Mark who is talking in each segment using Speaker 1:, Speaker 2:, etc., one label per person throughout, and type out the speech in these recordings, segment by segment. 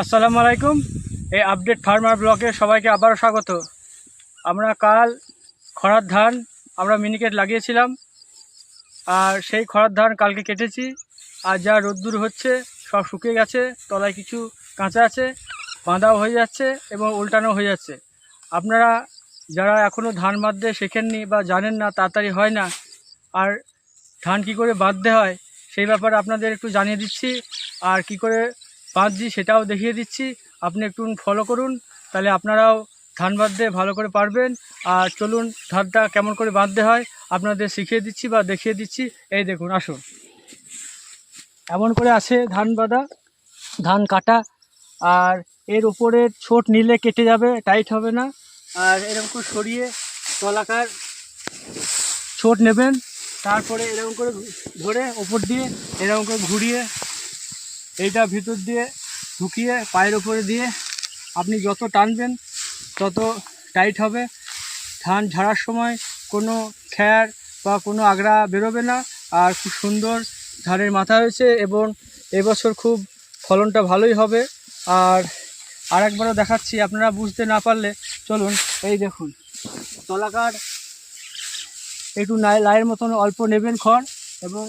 Speaker 1: আসসালামু আলাইকুম। এই আপডেট ফার্মার ব্লকে সবাইকে আবারও স্বাগত। আমরা কাল খরার ধান আমরা মিনিকেট লাগিয়েছিলাম। আর সেই খরার ধান কালকে কেটেছি। আর যা রোদ্দুর হচ্ছে, সব শুকিয়ে গেছে, তলায় কিছু কাঁচা আছে, বাঁধাও হয়ে যাচ্ছে এবং উল্টানো হয়ে যাচ্ছে। আপনারা যারা এখনও ধান বাঁধতে শেখেননি বা জানেন না, তাড়াতাড়ি হয় না। আর ধান কি করে বাঁধতে হয়, সেই ব্যাপারে আপনাদের একটু জানিয়ে দিচ্ছি। আর কি করে বাঁধছি সেটাও দেখিয়ে দিচ্ছি। আপনি একটু ফলো করুন, তাহলে আপনারাও ধান বাঁধতে ভালো করে পারবেন। আর চলুন ধানটা কেমন করে বাঁধতে হয়, আপনাদের শিখিয়ে দিচ্ছি বা দেখিয়ে দিচ্ছি। এই দেখুন, আসুন। এমন করে আছে ধান বাঁধা, ধান কাটা, আর এর উপরে ছোট নিলে কেটে যাবে, টাইট হবে না। আর এরকম করে সরিয়ে তলাকার ছোট নেবেন, তারপরে এরকম করে ধরে ওপর দিয়ে এরকম করে ঘুরিয়ে এইটা ভিতর দিয়ে ঢুকিয়ে পায়ের উপরে দিয়ে আপনি যত টানবেন তত টাইট হবে। ধান ঝাড়ার সময় কোনো খ্যার বা কোনো আগড়া বেরোবে না। আর খুব সুন্দর ধানের মাথা হয়েছে এবং এবছর খুব ফলনটা ভালোই হবে। আর আরেকবারও দেখাচ্ছি, আপনারা বুঝতে না পারলে চলুন এই দেখুন, তলাকার একটু লাই, লাইয়ের মতন অল্প নেবেন খড় এবং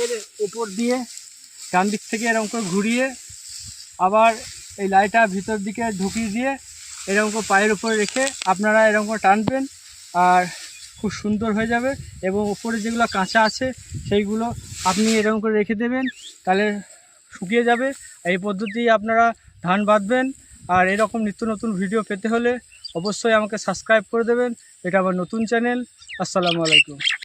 Speaker 1: এর উপর দিয়ে ডান দিক থেকে এরকম করে ঘুরিয়ে আবার এই লাইটা ভিতর দিকে ঢুকিয়ে দিয়ে এরকম করে পায়ের উপরে রেখে আপনারা এরকম করে টানবেন আর খুব সুন্দর হয়ে যাবে এবং উপরে যেগুলো কাঁচা আছে সেইগুলো আপনি এরকম করে রেখে দেবেন, তাহলে শুকিয়ে যাবে। এই পদ্ধতি আপনারা ধান বাঁধবেন। আর এরকম নিত্য নতুন ভিডিও পেতে হলে অবশ্যই আমাকে সাবস্ক্রাইব করে দেবেন। এটা আমার নতুন চ্যানেল। আসসালামু আলাইকুম।